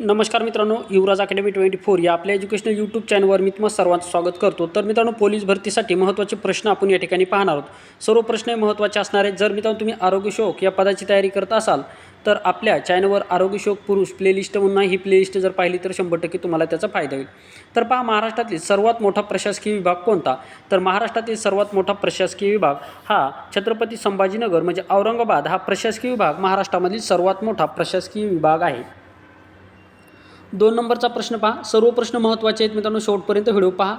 नमस्कार मित्रांनो युवराज academy twenty four या आपल्या एज्युकेशनल यूट्यूब चॅनलवर मी तुम्हाला सर्वांचं स्वागत करतो. तर मित्रांनो पोलीस भरतीसाठी महत्त्वाचे प्रश्न आपण या ठिकाणी पाहणार आहोत. सर्व प्रश्न हे महत्त्वाचे असणार आहेत. जर मित्रांनो तुम्ही आरोग्य शोक या पदाची तयारी करत असाल तर आपल्या चॅनलवर आरोग्य शोक पुरुष प्लेलिस्ट म्हणून ही प्लेलिस्ट जर पाहिली तर शंभर टक्के तुम्हाला त्याचा फायदा होईल. तर पहा महाराष्ट्रातील सर्वात मोठा प्रशासकीय विभाग कोणता? तर महाराष्ट्रातील सर्वात मोठा प्रशासकीय विभाग हा छत्रपती संभाजीनगर म्हणजे औरंगाबाद हा प्रशासकीय विभाग महाराष्ट्रामधील सर्वात मोठा प्रशासकीय विभाग आहे. दोन नंबरचा प्रश्न पहा. सर्व प्रश्न महत्त्वाचे आहेत मित्रांनो शेवटपर्यंत व्हिडिओ पहा.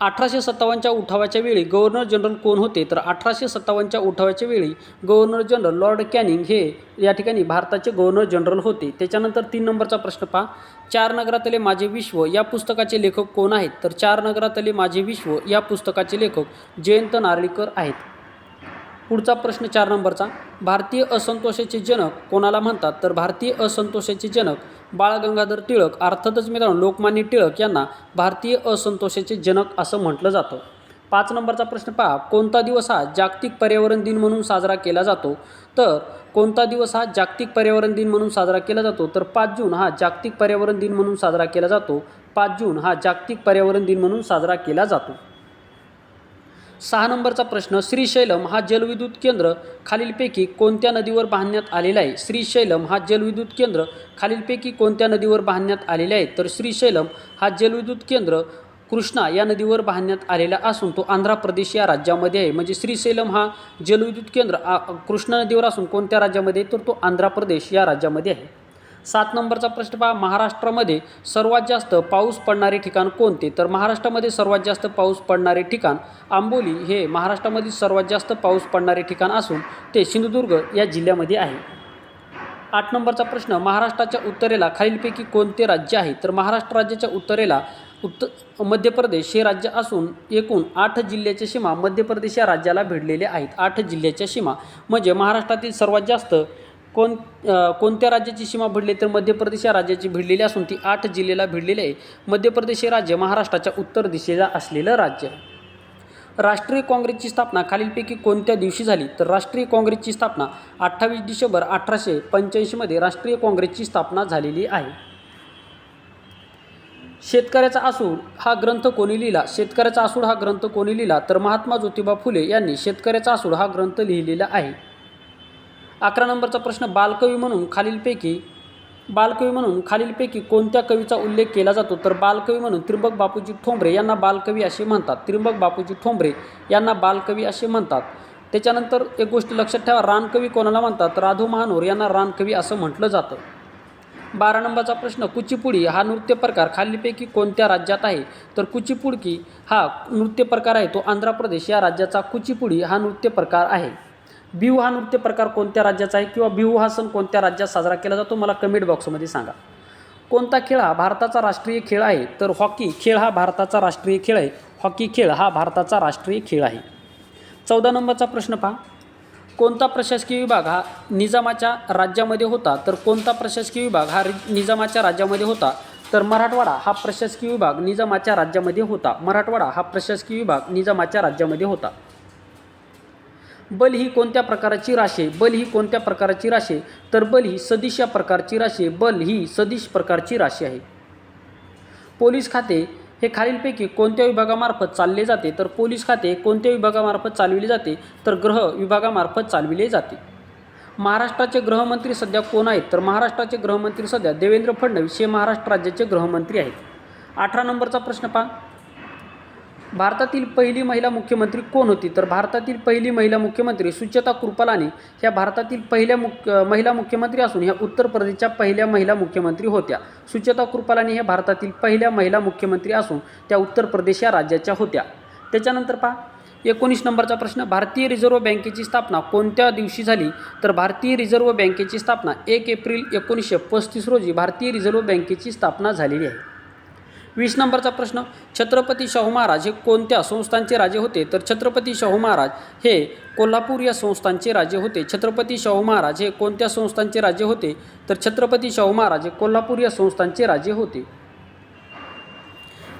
अठराशे सत्तावन्नच्या उठावाच्या वेळी गव्हर्नर जनरल कोण होते? तर अठराशे सत्तावन्नच्या उठावाच्या वेळी गव्हर्नर जनरल लॉर्ड कॅनिंग हे या ठिकाणी भारताचे गव्हर्नर जनरल होते. त्याच्यानंतर तीन नंबरचा प्रश्न पहा. चार नगरातले माझे विश्व या पुस्तकाचे लेखक कोण आहेत? तर चार नगरातले माझे विश्व या पुस्तकाचे लेखक जयंत नारळीकर आहेत. पुढचा प्रश्न चार नंबरचा. भारतीय असंतोषाचे जनक कोणाला म्हणतात? तर भारतीय असंतोषाचे जनक बाळ गंगाधर टिळक अर्थातच मित्रांनो लोकमान्य टिळक यांना भारतीय असंतोषाचे जनक असं म्हटलं जातं. पाच नंबरचा प्रश्न पहा कोणता दिवस हा जागतिक पर्यावरण दिन म्हणून साजरा केला जातो? तर कोणता दिवस हा जागतिक पर्यावरण दिन म्हणून साजरा केला जातो? तर पाच जून हा जागतिक पर्यावरण दिन म्हणून साजरा केला जातो. पाच जून हा जागतिक पर्यावरण दिन म्हणून साजरा केला जातो. सहा नंबरचा प्रश्न श्रीशैलम हा जलविद्युत केंद्र खालीलपैकी कोणत्या नदीवर बांधण्यात आलेला आहे? श्रीशैलम हा जलविद्युत केंद्र खालीलपैकी कोणत्या नदीवर बांधण्यात आलेले आहे? तर श्रीशैलम हा जलविद्युत केंद्र कृष्णा या नदीवर बांधण्यात आलेला असून तो आंध्र प्रदेश या राज्यामध्ये आहे. म्हणजे श्रीशैलम हा जलविद्युत केंद्र कृष्णा नदीवर असून कोणत्या राज्यामध्ये आहे? तर तो आंध्र प्रदेश या राज्यामध्ये आहे. सात नंबरचा प्रश्न पहा. महाराष्ट्रामध्ये सर्वात जास्त पाऊस पडणारे ठिकाण कोणते? तर महाराष्ट्रामध्ये सर्वात जास्त पाऊस पडणारे ठिकाण आंबोली हे महाराष्ट्रामधील सर्वात जास्त पाऊस पडणारे ठिकाण असून ते सिंधुदुर्ग या जिल्ह्यामध्ये आहे. आठ नंबरचा प्रश्न महाराष्ट्राच्या उत्तरेला खालीलपैकी कोणते राज्य आहे? तर महाराष्ट्र राज्याच्या उत्तरेला उत्तर मध्य प्रदेश हे राज्य असून एकूण आठ जिल्ह्याच्या सीमा मध्य प्रदेश या राज्याला भिडलेल्या आहेत. आठ जिल्ह्याच्या सीमा म्हणजे महाराष्ट्रातील सर्वात जास्त कोण कोणत्या राज्याची सीमा भिडली तर मध्य प्रदेश या राज्याची भिडलेली असून ती आठ जिल्ह्याला भिडलेली आहे. मध्य प्रदेश हे राज्य महाराष्ट्राच्या उत्तर दिशेला असलेलं राज्य आहे. राष्ट्रीय काँग्रेसची स्थापना खालीलपैकी कोणत्या दिवशी झाली? तर राष्ट्रीय काँग्रेसची स्थापना अठ्ठावीस डिसेंबर अठराशे पंच्याऐंशीमध्ये राष्ट्रीय काँग्रेसची स्थापना झालेली आहे. शेतकऱ्याचा आसूड हा ग्रंथ कोणी लिहिला? शेतकऱ्याचा आसूड हा ग्रंथ कोणी लिहिला? तर महात्मा ज्योतिबा फुले यांनी शेतकऱ्याचा आसूड हा ग्रंथ लिहिलेला आहे. अकरा नंबरचा प्रश्न बालकवी म्हणून खालीलपैकी बालकवी म्हणून खालीलपैकी कोणत्या कवीचा उल्लेख केला जातो? तर बालकवी म्हणून त्रिंबक बापूजी ठोंबरे यांना बालकवी असे म्हणतात. त्रिंबक बापूजी ठोंबरे यांना बालकवी असे म्हणतात. त्याच्यानंतर एक गोष्ट लक्षात ठेवा रानकवी कोणाला म्हणतात? राधू महानोर यांना रानकवी असं म्हटलं जातं. बारा नंबरचा प्रश्न कुचिपुडी हा नृत्य प्रकार खालीलपैकी कोणत्या राज्यात आहे? तर कुचिपुडकी हा नृत्य प्रकार आहे तो आंध्र प्रदेश या राज्याचा कुचिपुडी हा नृत्य प्रकार आहे. बिहू हा नृत्य प्रकार कोणत्या राज्याचा आहे किंवा बिहू हा सण कोणत्या राज्यात साजरा केला जातो मला कमेंट बॉक्समध्ये सांगा. कोणता खेळ हा भारताचा राष्ट्रीय खेळ आहे? तर हॉकी खेळ हा भारताचा राष्ट्रीय खेळ आहे. हॉकी खेळ हा भारताचा राष्ट्रीय खेळ आहे. चौदा नंबरचा प्रश्न पहा. कोणता प्रशासकीय विभाग हा निजामाच्या राज्यामध्ये होता? तर कोणता प्रशासकीय विभाग हा रि- निजामाच्या राज्यामध्ये होता? तर मराठवाडा हा प्रशासकीय विभाग निजामाच्या राज्यामध्ये होता. मराठवाडा हा प्रशासकीय विभाग निजामाच्या राज्यामध्ये होता. बल ही कोणत्या प्रकाराची राशी? आहे बल ही कोणत्या प्रकाराची राशी? आहे तर बल ही सदिश या प्रकारची राशी आहे बल ही सदिश प्रकारची राशी आहे. पोलीस खाते हे खालीलपैकी कोणत्या विभागामार्फत चालले जाते? तर पोलीस खाते कोणत्या विभागामार्फत चालविले जाते? तर ग्रह विभागामार्फत चालविले जाते. महाराष्ट्राचे गृहमंत्री सध्या कोण आहेत? तर महाराष्ट्राचे गृहमंत्री सध्या देवेंद्र फडणवीस हे महाराष्ट्र राज्याचे गृहमंत्री आहेत. अठरा नंबरचा प्रश्न पहा. भारतातील पहिली महिला मुख्यमंत्री कोण होती? तर भारतातील पहिली महिला मुख्यमंत्री सुचेता कृपलानी ह्या भारतातील पहिल्या मुख्य महिला मुख्यमंत्री असून ह्या उत्तर प्रदेशच्या पहिल्या महिला मुख्यमंत्री होत्या. सुचेता कृपलानी ह्या भारतातील पहिल्या महिला मुख्यमंत्री असून त्या उत्तर प्रदेश या राज्याच्या होत्या. त्याच्यानंतर पहा एकोणीस नंबरचा प्रश्न भारतीय रिझर्व्ह बँकेची स्थापना कोणत्या दिवशी झाली? तर भारतीय रिझर्व्ह बँकेची स्थापना एक एप्रिल एकोणीसशे पस्तीस रोजी भारतीय रिझर्व्ह बँकेची स्थापना झालेली आहे. वीस नंबरचा प्रश्न छत्रपती शाहू महाराज हे कोणत्या संस्थांचे राजे होते? तर छत्रपती शाहू महाराज हे कोल्हापूर या संस्थांचे राजे होते. छत्रपती शाहू महाराज हे कोणत्या संस्थांचे राजे होते? तर छत्रपती शाहू महाराज हे कोल्हापूर या संस्थांचे राजे होते.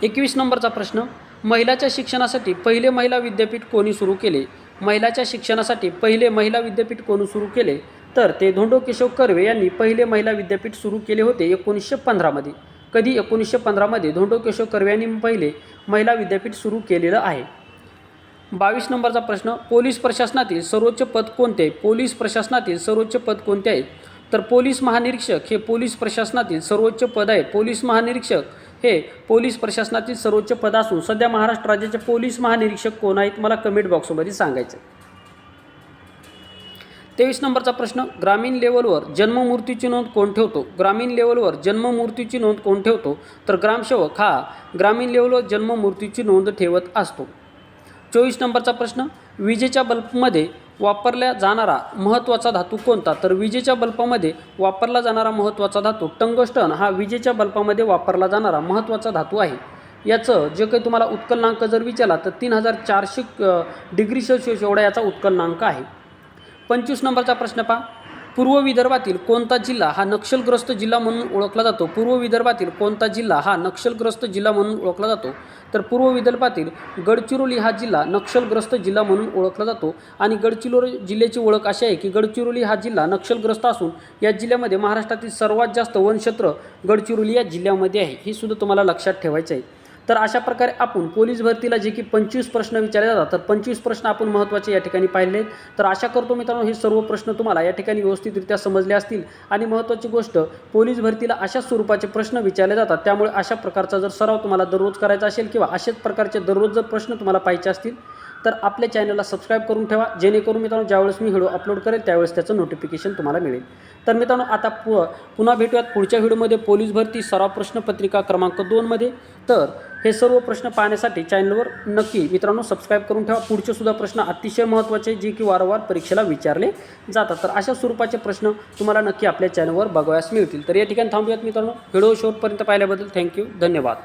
एकवीस नंबरचा प्रश्न महिलाच्या शिक्षणासाठी पहिले महिला विद्यापीठ कोणी सुरू केले? महिलाच्या शिक्षणासाठी पहिले महिला विद्यापीठ कोणी सुरू केले? तर ते धोंडो केशव कर्वे यांनी पहिले महिला विद्यापीठ सुरू केले होते एकोणीसशे पंधरामध्ये. कधी एकोणीसशे पंधरामध्ये धोंडो केशव कर्वे यांनी पहिले महिला विद्यापीठ सुरू केलेलं आहे. बावीस नंबरचा प्रश्न पोलीस प्रशासनातील सर्वोच्च पद कोणते? आहे? पोलीस प्रशासनातील सर्वोच्च पद कोणते आहे? तर पोलीस महानिरीक्षक हे पोलीस प्रशासनातील सर्वोच्च पद आहे. पोलीस महानिरीक्षक हे पोलीस प्रशासनातील सर्वोच्च पद असून सध्या महाराष्ट्र राज्याचे पोलीस महानिरीक्षक कोण आहेत? मला कमेंट बॉक्समध्ये सांगायचं तेवीस नंबरचा प्रश्न ग्रामीण लेवलवर जन्ममूर्तीची नोंद कोण ठेवतो? ग्रामीण लेवलवर जन्ममूर्तीची नोंद कोण ठेवतो? तर ग्रामसेवक हा ग्रामीण लेवलवर जन्ममूर्तीची नोंद ठेवत असतो. चोवीस नंबरचा प्रश्न विजेच्या बल्बमध्ये वापरल्या जाणारा महत्त्वाचा धातू कोणता? तर विजेच्या बल्बामध्ये वापरला जाणारा महत्त्वाचा धातू टंगस्टन हा विजेच्या बल्बामध्ये वापरला जाणारा महत्त्वाचा धातू आहे. याचं जे काही तुम्हाला उत्कलनांक जर विचारला तर तीन हजार चारशे डिग्री सेल्सिअस एवढा याचा उत्कलनांक आहे. पंचवीस नंबरचा प्रश्न पहा. पूर्व विदर्भातील कोणता जिल्हा हा नक्षलग्रस्त जिल्हा म्हणून ओळखला जातो? पूर्व विदर्भातील कोणता जिल्हा हा नक्षलग्रस्त जिल्हा म्हणून ओळखला जातो? तर पूर्व विदर्भातील गडचिरोली हा जिल्हा नक्षलग्रस्त जिल्हा म्हणून ओळखला जातो. आणि गडचिरोली जिल्ह्याची ओळख अशी आहे की गडचिरोली हा जिल्हा नक्षलग्रस्त असून या जिल्ह्यामध्ये महाराष्ट्रातील सर्वात जास्त वनक्षेत्र गडचिरोली या जिल्ह्यामध्ये आहे. हे सुद्धा तुम्हाला लक्षात ठेवायचं आहे. तर अशा प्रकारे आपण पोलीस भरतीला जे की पंचवीस प्रश्न विचारले जातात तर पंचवीस प्रश्न आपण महत्त्वाचे या ठिकाणी पाहिले आहेत. तर आशा करतो मित्रांनो हे सर्व प्रश्न तुम्हाला या ठिकाणी व्यवस्थितरित्या समजले असतील. आणि महत्त्वाची गोष्ट पोलीस भरतीला अशा स्वरूपाचे प्रश्न विचारले जातात. त्यामुळे अशा प्रकारचा जर सराव तुम्हाला दररोज करायचा असेल किंवा अशाच प्रकारचे दररोज जर प्रश्न तुम्हाला पाहिजे असतील तर आपल्या चॅनलला सबस्क्राईब करून ठेवा. जेणेकरून मित्रांनो ज्यावेळेस मी व्हिडिओ अपलोड करेल त्यावेळेस त्याचं नोटिफिकेशन तुम्हाला मिळेल. तर मित्रांनो आता पु पुन्हा भेटूयात पुढच्या व्हिडिओमध्ये. पोलीस भरती सराव प्रश्नपत्रिका क्रमांक दोनमध्ये तर हे सर्व प्रश्न पाहण्यासाठी चॅनलवर नक्की मित्रांनो सबस्क्राईब करून ठेवा. पुढचे सुद्धा प्रश्न अतिशय महत्त्वाचे जे की वारंवार परीक्षेला विचारले जातात. तर अशा स्वरूपाचे प्रश्न तुम्हाला नक्की आपल्या चॅनलवर बघावयास मिळतील. तर या ठिकाणी थांबूयात मित्रांनो. व्हिडिओ शेवटपर्यंत पाहिल्याबद्दल थँक्यू धन्यवाद.